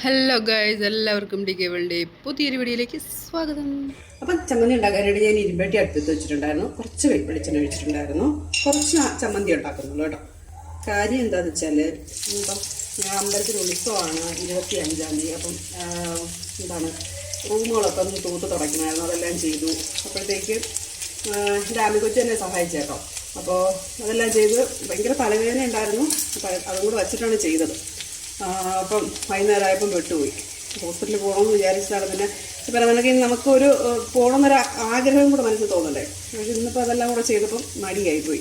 Hello guys എല്ലാവർക്കും D K world പുതിയൊരു വീഡിയോയിലേക്ക് സ്വാഗതം. അപ്പം ചമ്മന്തി ഉണ്ടാക്കാനായിട്ട് ഞാൻ ഇരുമ്പട്ടി അടുത്ത് വെച്ചിട്ടുണ്ടായിരുന്നു. കുറച്ച് വെളിച്ചെണ്ണ ഒഴിച്ചിട്ടുണ്ടായിരുന്നു. കുറച്ച് ചമ്മന്തി ഉണ്ടാക്കുന്നുള്ളൂ കേട്ടോ. കാര്യം എന്താണെന്ന് വെച്ചാൽ ഇപ്പം ഞാൻ അമ്പലത്തിൽ ഉത്സവമാണ് ഇരുപത്തി അഞ്ചാം തീയതി. അപ്പം എന്താണ് റൂമുകളൊക്കെ ഒന്ന് തൂത്ത് തുടയ്ക്കണമായിരുന്നു. അതെല്ലാം ചെയ്തു. അപ്പോഴത്തേക്ക് രാമി കൊച്ചു എന്നെ സഹായിച്ചേട്ടോ അപ്പോൾ അതെല്ലാം ചെയ്ത് ഭയങ്കര തലവേദന ഉണ്ടായിരുന്നു. അതും കൂടെ വച്ചിട്ടാണ് ചെയ്തത്. അപ്പം വൈകുന്നേരമായപ്പം വിട്ടുപോയി ഹോസ്പിറ്റലിൽ പോകണമെന്ന് വിചാരിച്ചതാണ് പിന്നെ ഇപ്പം നമുക്ക് നമുക്കൊരു പോകണമെന്നൊരു ആഗ്രഹം കൂടെ മനസ്സിൽ തോന്നണ്ടേ. പക്ഷെ ഇന്നിപ്പോൾ അതെല്ലാം കൂടെ ചെയ്തപ്പം മടിയായിപ്പോയി.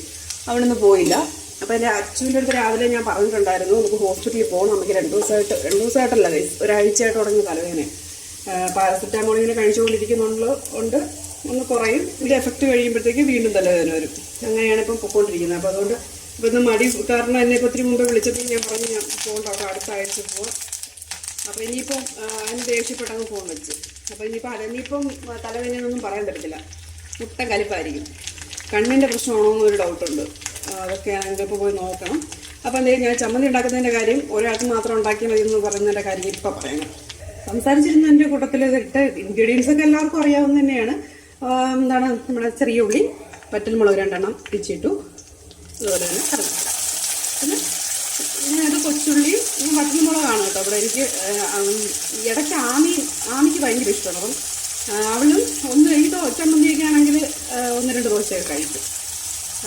നിന്ന് പോയില്ല. അപ്പോൾ എന്റെ അച്ഛന്റെ അടുത്ത് രാവിലെ ഞാൻ പറഞ്ഞിട്ടുണ്ടായിരുന്നു നമുക്ക് ഹോസ്പിറ്റലിൽ പോകണം നമുക്ക് രണ്ട് ദിവസമായിട്ട് രണ്ട് ദിവസമായിട്ടല്ല ഒരാഴ്ചയായിട്ട് തുടങ്ങി തലവേദന. പാരസെറ്റാമോൾ ഇങ്ങനെ കഴിച്ചുകൊണ്ടിരിക്കുന്നുണ്ട് ഉണ്ട്. ഒന്ന് കുറയും. ഇതിന്റെ എഫക്റ്റ് കഴിയുമ്പോഴത്തേക്ക് വീണ്ടും തലവേദന വരും. അങ്ങനെയാണ് ഇപ്പം പൊക്കോണ്ടിരിക്കുന്നത്. അപ്പോൾ അതുകൊണ്ട് ഇപ്പം ഇന്ന് മടി കാരണം എന്നെ ഇപ്പോൾ ഒത്തിരി മുമ്പ് വിളിച്ചപ്പോൾ ഞാൻ പറഞ്ഞു ഞാൻ പോകണ്ട അവിടെ അടുത്ത ആഴ്ച പോവാം. അപ്പോൾ ഇനിയിപ്പം അതിന് ദേഷ്യപ്പെട്ടങ്ങ് ഫോൺ വെച്ച്. അപ്പോൾ ഇനിയിപ്പോൾ ഇനിയിപ്പം തലവേദനയൊന്നും പറയാൻ പറ്റത്തില്ല. മുട്ട കലിപ്പായിരിക്കും. കണ്ണിന്റെ പ്രശ്നമാണോ എന്നൊരു ഡൗട്ടുണ്ട് അതൊക്കെ ഇപ്പോൾ പോയി നോക്കണം. അപ്പോൾ എന്തെങ്കിലും ഞാൻ ചമ്മന്തി ഉണ്ടാക്കുന്നതിന്റെ കാര്യം ഒരാൾക്ക് മാത്രം ഉണ്ടാക്കിയാൽ മതി എന്ന് പറയുന്നതിന്റെ കാര്യം ഇപ്പോൾ പറയണം. സംസാരിച്ചിരുന്ന എന്റെ കൂട്ടത്തിൽ ഇട്ട് ഇൻഗ്രീഡിയൻസ് ഒക്കെ എല്ലാവർക്കും അറിയാവുന്ന തന്നെയാണ്. എന്താണ് നമ്മുടെ ചെറിയ ഉള്ളി പറ്റൽമുളക് രണ്ടെണ്ണം പിച്ചിട്ടു. അതുപോലെ തന്നെ കറിവേപ്പില പിന്നെ ഞാനത് കൊച്ചുള്ളിയും ഈ വട്ടൽമുളകാണ് കേട്ടോ അവിടെ എനിക്ക് ഇടയ്ക്ക് ആമി ആമിക്ക് ഭയങ്കര ഇഷ്ടമാണ്. അപ്പം അവളും ഒന്ന് ഈ ചമ്മന്തിയൊക്കെ ആണെങ്കിൽ ഒന്ന് രണ്ട് ദോശയൊക്കെ കഴിക്കും.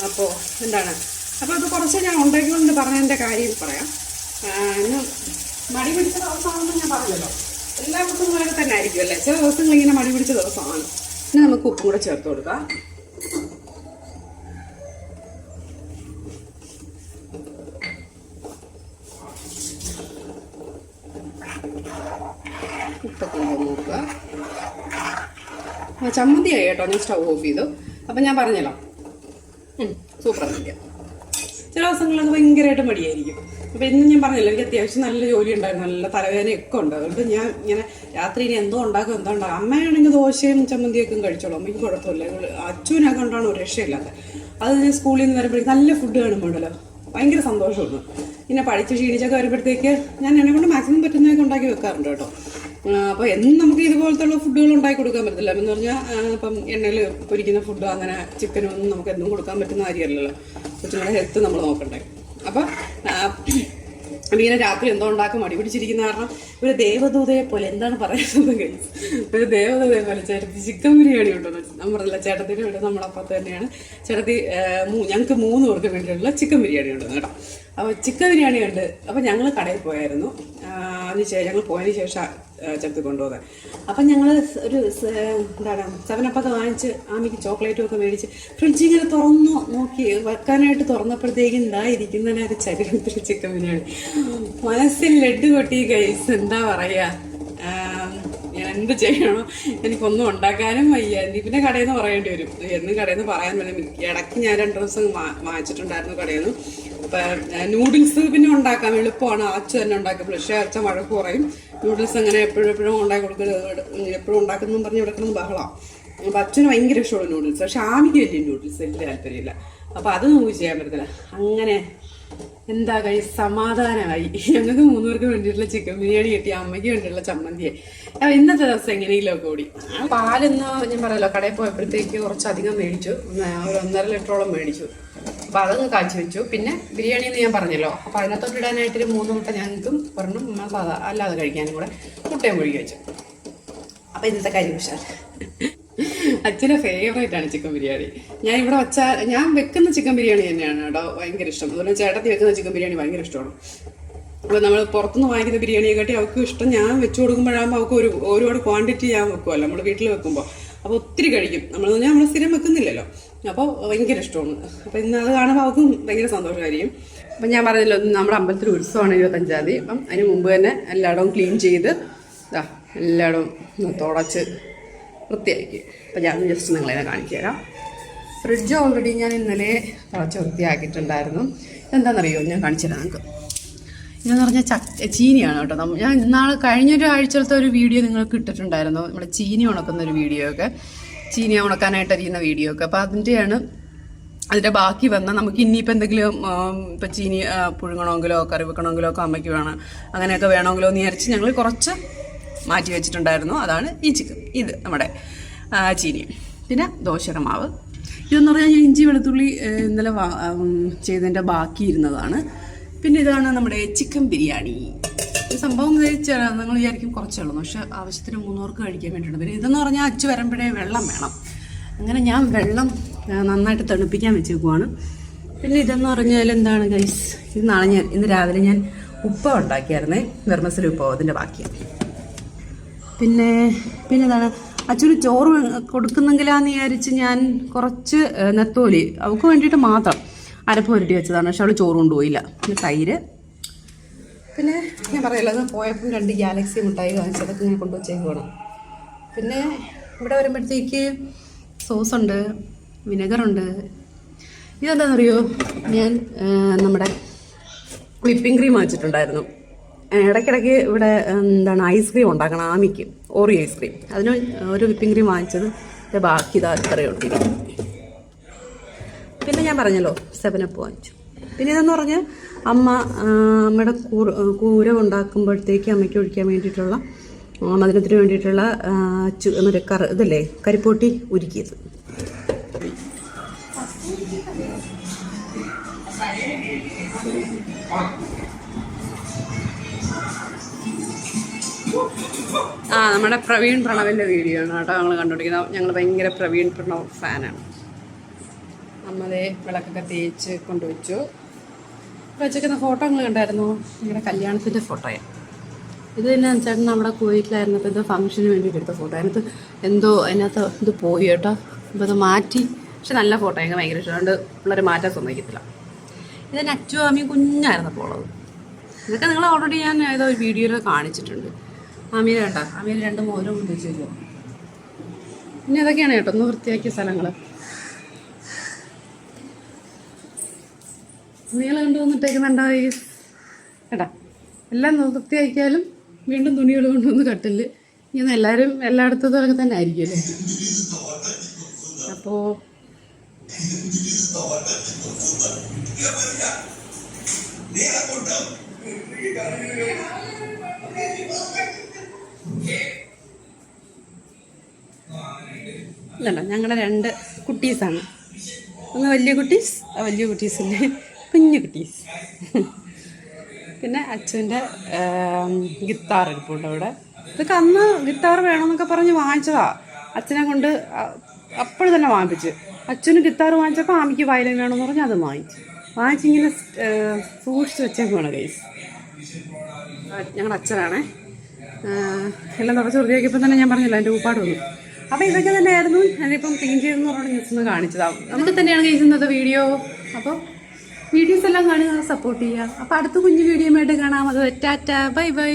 അപ്പോൾ എന്താണ്? അപ്പോൾ അത് കുറച്ച് ഞാൻ ഉണ്ടാക്കിക്കൊണ്ട് പറഞ്ഞതിന്റെ കാര്യം പറയാം. ഇന്ന് മടി പിടിച്ച ദിവസമാണെന്ന് ഞാൻ പറഞ്ഞല്ലോ. എല്ലാ ദിവസവും തന്നെ ആയിരിക്കും അല്ലേ? ചില ദിവസങ്ങൾ ഇങ്ങനെ മടി പിടിച്ച ദിവസമാണ്. ഇനി നമുക്ക് ഉപ്പും കൂടെ ചേർത്ത് കൊടുക്കാം ഉപ്പൊക്കെ ഒന്ന് നോക്കുക ആ, ചമ്മന്തിയായി കേട്ടോ. ഞാൻ സ്റ്റൗ ഓഫ് ചെയ്തു. അപ്പം ഞാൻ പറഞ്ഞല്ലോ. സൂപ്പർ ആയിരിക്കും ചില ദിവസങ്ങളൊക്കെ ഭയങ്കരമായിട്ട് മടിയായിരിക്കും. അപ്പം ഇന്ന് ഞാൻ പറഞ്ഞല്ലോ എനിക്ക് അത്യാവശ്യം നല്ല ജോലി ഉണ്ടായിരുന്നു. നല്ല തലവേദനയൊക്കെ ഉണ്ട്. അതുകൊണ്ട് ഞാൻ ഇങ്ങനെ രാത്രി ഇനി എന്തോ ഉണ്ടാക്കും എന്തോ ഉണ്ടാകും അമ്മയാണെങ്കിൽ ദോശയും ചമ്മന്തിയൊക്കെ കഴിച്ചോളൂ. അമ്മയ്ക്ക് കുഴപ്പമില്ല. അച്ഛനെ കൊണ്ടാണ് ഒരു രക്ഷയില്ലാത്ത. അത് ഞാൻ സ്കൂളിൽ നിന്ന് വരുമ്പോഴേക്കും നല്ല ഫുഡ് കാണുമ്പോണ്ടല്ലോ. ഭയങ്കര സന്തോഷമാണ്. പിന്നെ പഠിച്ച് ക്ഷീണിച്ചൊക്കെ വരുമ്പോഴത്തേക്ക് ഞാൻ എന്നെ കൊണ്ട് മാക്സിമം പറ്റുന്നതൊക്കെ ഉണ്ടാക്കി വെക്കാറുണ്ട് കേട്ടോ. അപ്പോൾ എന്നും നമുക്ക് ഇതുപോലത്തെ ഉള്ള ഫുഡുകൾ ഉണ്ടാക്കി കൊടുക്കാൻ പറ്റത്തില്ല. എന്ന് പറഞ്ഞാൽ ഇപ്പം എണ്ണയിൽ പൊരിക്കുന്ന ഫുഡ് അങ്ങനെ ചിക്കനും ഒന്നും നമുക്ക് എന്നും കൊടുക്കാൻ പറ്റുന്ന കാര്യമല്ലല്ലോ. കൊച്ചുങ്ങളുടെ ഹെൽത്ത് നമ്മൾ നോക്കണ്ടേ. അപ്പോൾ ഇങ്ങനെ രാത്രി എന്തോ ഉണ്ടാക്കും മടി പിടിച്ചിരിക്കുന്ന കാരണം ഒരു ദേവദൂതയെ പോലെ എന്താണ് പറയുന്നത്? ഒരു ദേവദൂതയെ പോലെ ചേട്ടത്തി ചിക്കൻ ബിരിയാണി ഉണ്ടെന്ന് ഞാൻ പറഞ്ഞില്ല വീട് ഇവിടെ നമ്മളപ്പുറത്ത് തന്നെയാണ്. ചേട്ടത്തി ഞങ്ങൾക്ക് മൂന്ന് പേർക്ക് വേണ്ടിയുള്ള ചിക്കൻ ബിരിയാണി ഉണ്ടെന്ന് കേട്ടോ. അപ്പോൾ ചിക്കൻ ബിരിയാണി ഉണ്ട്. അപ്പോൾ ഞങ്ങൾ കടയിൽ പോയായിരുന്നു. അതിന് ഞങ്ങൾ പോയതിന് ശേഷം ചേർത്ത് കൊണ്ടുപോകാൻ. അപ്പം ഞങ്ങൾ ഒരു എന്താണ് സെവനപ്പൊക്കെ വാങ്ങിച്ച് ആമിക്ക് ചോക്ലേറ്റും ഒക്കെ മേടിച്ച് ഫ്രിഡ്ജ് ഇങ്ങനെ തുറന്നു നോക്കി. വെക്കാനായിട്ട് തുറന്നപ്പോഴത്തേക്കും എന്താ ഇരിക്കുന്നതിനെ ഒരു ചരിത്രത്തിൽ ചിക്കൻ ബിരിയാണി. മനസ്സിൽ ലഡ് കൊട്ടി കൈസ് എന്താ പറയുക ഞാൻ എന്ത് ചെയ്യണോ? എനിക്കൊന്നും ഉണ്ടാക്കാനും വയ്യ. പിന്നെ കടയിൽ നിന്ന് പറയേണ്ടി വരും. എന്നും കടയിൽ നിന്ന് പറയാൻ വേണ്ടി ഇടയ്ക്ക് ഞാൻ രണ്ട് ദിവസം വാങ്ങിച്ചിട്ടുണ്ടായിരുന്നു കടയിൽ നിന്ന് അപ്പം നൂഡിൽസ് പിന്നെ ഉണ്ടാക്കാം. എളുപ്പമാണ്. അച്ഛൻ തന്നെ ഉണ്ടാക്കാം. പക്ഷേ അച്ഛൻ വഴക്ക് പറയും നൂഡിൽസ് അങ്ങനെ എപ്പോഴും എപ്പോഴും ഉണ്ടാക്കി കൊടുക്കരുത് എപ്പോഴും ഉണ്ടാക്കുന്നു പറഞ്ഞ് കൊടുക്കണം ബഹളമാണ് അപ്പം അച്ഛന് ഭയങ്കര ഇഷ്ടമുള്ള നൂഡിൽസ് പക്ഷെ ആമിക്ക് വലിയ നൂഡിൽസ് വലിയ താല്പര്യമില്ല. അപ്പോൾ അത് നമുക്ക് ചെയ്യാൻ പറ്റത്തില്ല. അങ്ങനെ എന്താ കഴി സമാധാനമായി. ഞങ്ങൾക്ക് മൂന്നുപേർക്ക് വേണ്ടിയിട്ടുള്ള ചിക്കൻ ബിരിയാണി കിട്ടി അമ്മയ്ക്ക് വേണ്ടിയിട്ടുള്ള ചമ്മന്തിയെ. ഇന്നത്തെ ദിവസം എങ്ങനെയെങ്കിലും ഒക്കെ ഓടി? പാലിന്ന് ഞാൻ പറയല്ലോ കടയിൽ പോയപ്പോഴത്തേക്ക് കുറച്ചധികം മേടിച്ചു. ഒരു ഒന്നര ലിറ്ററോളം മേടിച്ചു. അപ്പൊ അതങ്ങ് കാച്ചി വെച്ചു. പിന്നെ ബിരിയാണി എന്ന് ഞാൻ പറഞ്ഞല്ലോ. അപ്പോൾ അതിനകത്തോട്ട് ഇടാനായിട്ട് ഒരു മൂന്ന് മുട്ട ഞങ്ങൾക്കും ഒരെണ്ണം ഉമ്മ സാധാ അല്ലാതെ കഴിക്കാനും കൂടെ മുട്ടയും മുഴുകി വെച്ചു. അപ്പോൾ ഇന്നത്തെ കാര്യം പക്ഷേ അച്ഛന്റെ ഫേവറേറ്റ് ആണ് ചിക്കൻ ബിരിയാണി. ഞാൻ ഇവിടെ വച്ച ഞാൻ വെക്കുന്ന ചിക്കൻ ബിരിയാണി തന്നെയാണ് കേട്ടോ ഭയങ്കര ഇഷ്ടം. അതുപോലെ ചേട്ടത്തി വെക്കുന്ന ചിക്കൻ ബിരിയാണി ഭയങ്കര ഇഷ്ടമാണ്. അപ്പോൾ നമ്മൾ പുറത്തുനിന്ന് വാങ്ങിക്കുന്ന ബിരിയാണിയെ കാട്ടി അവൾക്ക് ഇഷ്ടം ഞാൻ വെച്ച് കൊടുക്കുമ്പോഴാകുമ്പോൾ അവൾക്ക് ഒരു ഒരുപാട് ക്വാണ്ടിറ്റി ഞാൻ വെക്കുമല്ലോ നമ്മൾ വീട്ടിൽ വെക്കുമ്പോൾ അപ്പോൾ ഒത്തിരി കഴിക്കും. നമ്മൾ നമ്മൾ സ്ഥിരം വെക്കുന്നില്ലല്ലോ. അപ്പോൾ ഭയങ്കര ഇഷ്ടമാണ്. അപ്പോൾ ഇന്ന് അത് കാണുമ്പോൾ അവർക്കും ഭയങ്കര സന്തോഷമായിരിക്കും. അപ്പം ഞാൻ പറഞ്ഞല്ലോ നമ്മുടെ അമ്പലത്തിൽ ഉത്സവമാണ് ഇരുപത്തഞ്ചാം തീയതി. അപ്പം അതിന് മുമ്പ് തന്നെ എല്ലായിടവും ക്ലീൻ ചെയ്ത് ഇതാ എല്ലായിടവും തുടച്ച് വൃത്തിയാക്കി. അപ്പം ഞാൻ ജസ്റ്റ് നിങ്ങളെ കാണിച്ചു തരാം. ഫ്രിഡ്ജ് ഓൾറെഡി ഞാൻ ഇന്നലെ തുടച്ച് വൃത്തിയാക്കിയിട്ടുണ്ടായിരുന്നു. എന്താണെന്നറിയോ ഞാൻ കാണിച്ചു തരാം നിങ്ങൾക്ക്. ഇതെന്ന് പറഞ്ഞാൽ ചക്ക ചീനിയാണ് കേട്ടോ. ഞാൻ ഇന്നാൾ കഴിഞ്ഞൊരു ആഴ്ചത്തെ ഒരു വീഡിയോ നിങ്ങൾക്ക് ഇട്ടിട്ടുണ്ടായിരുന്നു. നമ്മുടെ ചീനി ഉണക്കുന്ന ഒരു വീഡിയോ ഒക്കെ. ചീനി ഉണക്കാനായിട്ട് അരിയുന്ന വീഡിയോ ഒക്കെ. അപ്പോൾ അതിന്റെയാണ് അതിന്റെ ബാക്കി വന്നാൽ നമുക്ക് ഇനിയിപ്പോൾ എന്തെങ്കിലും ഇപ്പം ചീനി പുഴുങ്ങണമെങ്കിലോ കറി വെക്കണമെങ്കിലോ ഒക്കെ അമ്മയ്ക്ക് വേണം. അങ്ങനെയൊക്കെ വേണമെങ്കിലോ എന്ന് വിചാരിച്ച് ഞങ്ങൾ കുറച്ച് മാറ്റി വെച്ചിട്ടുണ്ടായിരുന്നു. അതാണ് ഈ ചിക്കൻ ഇത് നമ്മുടെ ചീനി. പിന്നെ ദോശയുടെ മാവ്. ഇതെന്ന് പറഞ്ഞാൽ ഞാൻ ഇഞ്ചി വെളുത്തുള്ളി ഇന്നലെ ചെയ്തതിന്റെ ബാക്കി ഇരുന്നതാണ്. പിന്നെ ഇതാണ് നമ്മുടെ ചിക്കൻ ബിരിയാണി. സംഭവം നിങ്ങൾ വിചാരിക്കും കുറച്ചേ ഉള്ളൂ. പക്ഷെ ആവശ്യത്തിന് മൂന്നൂർക്ക് കഴിക്കാൻ വേണ്ടിയിട്ട് പിന്നെ ഇതെന്ന് പറഞ്ഞാൽ അച്ചു വരുമ്പോഴേ വെള്ളം വേണം. അങ്ങനെ ഞാൻ വെള്ളം നന്നായിട്ട് തണുപ്പിക്കാൻ വെച്ചേക്കുവാണ്. പിന്നെ ഇതെന്ന് പറഞ്ഞാൽ എന്താണ് ഗൈസ് ഇത് നാളെ ഞാൻ ഇന്ന് രാവിലെ ഞാൻ ഉപ്പ ഉണ്ടാക്കിയായിരുന്നേ. വെർമസൽ ഉപ്പ അതിന്റെ ബാക്കിയാണ് പിന്നെ പിന്നെ എന്താണ്? അച്ഛന് ചോറ് കൊടുക്കുന്നെങ്കിലാന്ന് വിചാരിച്ച് ഞാൻ കുറച്ച് നെത്തോലി അവൾക്ക് വേണ്ടിയിട്ട് മാത്രം അരപ്പ് പുരട്ടി വെച്ചതാണ്. പക്ഷെ അവൾ ചോറ് കൊണ്ടുപോയില്ല. പിന്നെ തൈര് പിന്നെ ഞാൻ പറയല്ലോ അത് പോയപ്പോൾ രണ്ട് ഗാലക്സി മിഠായി വാങ്ങിച്ചതൊക്കെ ഞാൻ കൊണ്ടുവച്ചേക്കുവാണ് പിന്നെ ഇവിടെ വരുമ്പോഴത്തേക്ക് സോസ് ഉണ്ട് വിനെഗറുണ്ട് ഇതെന്താണെന്നറിയോ ഞാൻ നമ്മുടെ വിപ്പിംഗ് ക്രീം വാങ്ങിച്ചിട്ടുണ്ടായിരുന്നു. ഇടയ്ക്കിടയ്ക്ക് ഇവിടെ എന്താണ് ഐസ്ക്രീം ഉണ്ടാക്കണം ആമിക്ക് ഓറി ഐസ്ക്രീം അതിന് ഒരു വിപ്പിംഗ് ക്രീം വാങ്ങിച്ചത് ബാക്കി ഇതാ ഇത്രയുണ്ട് പിന്നെ ഞാൻ പറഞ്ഞല്ലോ സെവനപ്പ് വാങ്ങിച്ചു. പിന്നെ ഇതെന്ന് പറഞ്ഞാൽ അമ്മ അമ്മയുടെ കൂർ കൂര ഉണ്ടാക്കുമ്പോഴത്തേക്ക് അമ്മയ്ക്ക് ഒഴിക്കാൻ വേണ്ടിയിട്ടുള്ള മധുരത്തിന് വേണ്ടിയിട്ടുള്ള ചു- മറ്റേ കറ ഇതല്ലേ കരിപ്പോട്ടി ഉരുക്കിയത്. ആ നമ്മുടെ പ്രവീൺ പ്രണവിന്റെ വീഡിയോ ആണ് കേട്ടോ ഞങ്ങൾ കണ്ടുപിടിക്കുന്നത്. ഞങ്ങൾ ഭയങ്കര പ്രവീൺ പ്രണവ് ഫാനാണ് അമ്മതേ വിളക്കൊക്കെ തേച്ച് കൊണ്ടുവച്ചു. വെച്ചേക്കുന്ന ഫോട്ടോ നിങ്ങൾ കണ്ടായിരുന്നു? നിങ്ങളുടെ കല്യാണത്തിന്റെ ഫോട്ടോയാണ് ഇത് തന്നെ ചേട്ടൻ നമ്മുടെ കുവൈറ്റിലായിരുന്നപ്പോൾ എന്തോ ഫംഗ്ഷന് വേണ്ടിയിട്ട് എടുത്ത ഫോട്ടോ അതിനകത്ത് എന്തോ അതിനകത്ത് ഇത് പോയി കേട്ടോ. അപ്പോൾ അത് മാറ്റി. പക്ഷെ നല്ല ഫോട്ടോ ഞങ്ങൾക്ക് ഭയങ്കര ഇഷ്ടം. അതുകൊണ്ട് പിള്ളേർ മാറ്റാൻ സമ്മതിക്കത്തില്ല. ഇത് നച്ചു ആമി കുഞ്ഞായിരുന്നപ്പോൾ ഉള്ളത്. ഇതൊക്കെ നിങ്ങൾ ഓൾറെഡി ഞാൻ ഏതോ ഒരു വീഡിയോയിൽ കാണിച്ചിട്ടുണ്ട്. ആമീര കണ്ട? ആമീര രണ്ട് മോരും വെച്ചേക്കുമോ പിന്നെ ഇതൊക്കെയാണ് കേട്ടോ. ഒന്ന് വൃത്തിയാക്കിയ സ്ഥലങ്ങൾ തുണികൾ കൊണ്ടുവന്നിട്ടേക്കുന്നുണ്ടോ ഈ കേട്ടാ? എല്ലാം വൃത്തിയാക്കിയാലും വീണ്ടും തുണികൾ കൊണ്ടുവന്ന് കട്ടിൽ. ഇങ്ങനെ എല്ലാവരും എല്ലായിടത്തും ഇതൊക്കെ തന്നെ ആയിരിക്കുമല്ലേ അപ്പോൾ ഇല്ലണ്ട ഞങ്ങളുടെ രണ്ട് കുട്ടീസാണ്. ഒന്ന് വലിയ കുട്ടീസ് വലിയ കുഞ്ഞു കുട്ടീസ്. പിന്നെ അച്ഛന്റെ ഗിത്താർ ഇരിപ്പുണ്ട് അവിടെ. ഇതൊക്കെ അന്ന് ഗിത്താർ വേണമെന്നൊക്കെ പറഞ്ഞ് വാങ്ങിച്ചതാ. അച്ഛനെ കൊണ്ട് അപ്പോൾ തന്നെ വാങ്ങിപ്പിച്ച്. അച്ഛന് ഗിത്താർ വാങ്ങിച്ചപ്പോൾ ആമിക്ക് വയലിൻ വേണമെന്ന് പറഞ്ഞ് അത് വാങ്ങിച്ചു. വാങ്ങിച്ചിങ്ങനെ സൂക്ഷിച്ച് പോണ കൈസ് ഞങ്ങളുടെ അച്ഛനാണേ. എല്ലാം തുടച്ച് വൃത്തിയാക്കിയപ്പോൾ തന്നെ ഞാൻ പറഞ്ഞില്ല എന്റെ ഉപ്പാട് വന്നു. അപ്പോൾ ഇതൊക്കെ തന്നെയായിരുന്നു. ഞാനിപ്പം ക്ലീൻ ചെയ്തെന്ന് പറഞ്ഞ ന്യൂസ് ഒന്ന് കാണിച്ചതാവും നമുക്ക് തന്നെയാണ് കേസ് ഇന്നത്തെ വീഡിയോ. അപ്പോൾ വീഡിയോസ് എല്ലാം കാണുക സപ്പോർട്ട് ചെയ്യുക. അപ്പോൾ അടുത്ത കുഞ്ഞു വീഡിയോ കാണാം. അത് ടാറ്റ ബൈ ബൈ.